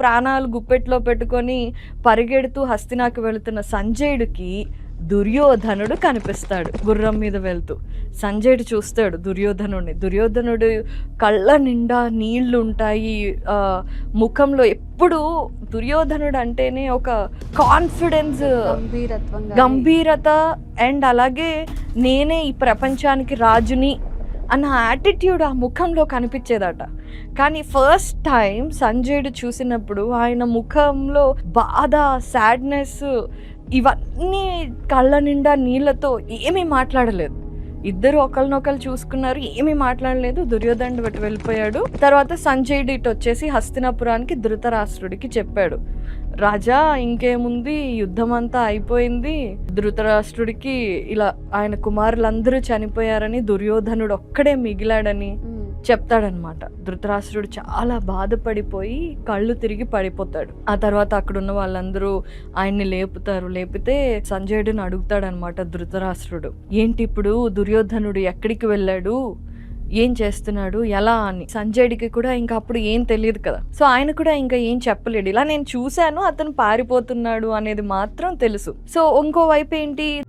ప్రాణాలు గుప్పెట్లో పెట్టుకొని పరిగెడుతూ హస్తినాకు వెళుతున్న సంజయుడికి దుర్యోధనుడు కనిపిస్తాడు గుర్రం మీద వెళ్తూ. సంజయుడు చూస్తాడు దుర్యోధనుడిని. దుర్యోధనుడు కళ్ళ నిండా నీళ్ళు ఉంటాయి. ముఖంలో ఎప్పుడు దుర్యోధనుడు అంటేనే ఒక కాన్ఫిడెన్స్ గంభీరత అండ్ అలాగే నేనే ఈ ప్రపంచానికి రాజుని అన్న యాటిట్యూడ్ ఆ ముఖంలో కనిపించేదట. కానీ ఫస్ట్ టైం సంజయుడు చూసినప్పుడు ఆయన ముఖంలో బాధ సాడ్నెస్ ఇవన్నీ కళ్ళ నిండా నీళ్ళతో ఏమీ మాట్లాడలేదు. ఇద్దరు ఒకరినొకరు చూసుకున్నారు ఏమీ మాట్లాడలేదు. దుర్యోధనుడు బట్టి వెళ్ళిపోయాడు. తర్వాత సంజయుడు ఇటు వచ్చేసి హస్తినాపురానికి ధృతరాష్ట్రుడికి చెప్పాడు. రాజా ఇంకేముంది? యుద్ధం అంతా అయిపోయింది. ధృతరాష్ట్రుడికి ఇలా ఆయన కుమారులందరూ చనిపోయారని దుర్యోధనుడు ఒక్కడే మిగిలాడని చెప్తాడనమాట. ధృతరాష్ట్రుడు చాలా బాధపడిపోయి కళ్ళు తిరిగి పడిపోతాడు. ఆ తర్వాత అక్కడున్న వాళ్ళందరూ ఆయన్ని లేపుతారు. లేపితే సంజయుడిని అడుగుతాడనమాట ధృతరాష్ట్రుడు. ఏంటి ఇప్పుడు దుర్యోధనుడు ఎక్కడికి వెళ్ళాడు? ఏం చేస్తున్నాడు? ఎలా? అని. సంజయుడికి కూడా ఇంకా అప్పుడు ఏం తెలియదు కదా. సో ఆయన కూడా ఇంకా ఏం చెప్పలేడు. ఇలా నేను చూశాను అతను పారిపోతున్నాడు అనేది మాత్రం తెలుసు. సో ఇంకో వైపు ఏంటి?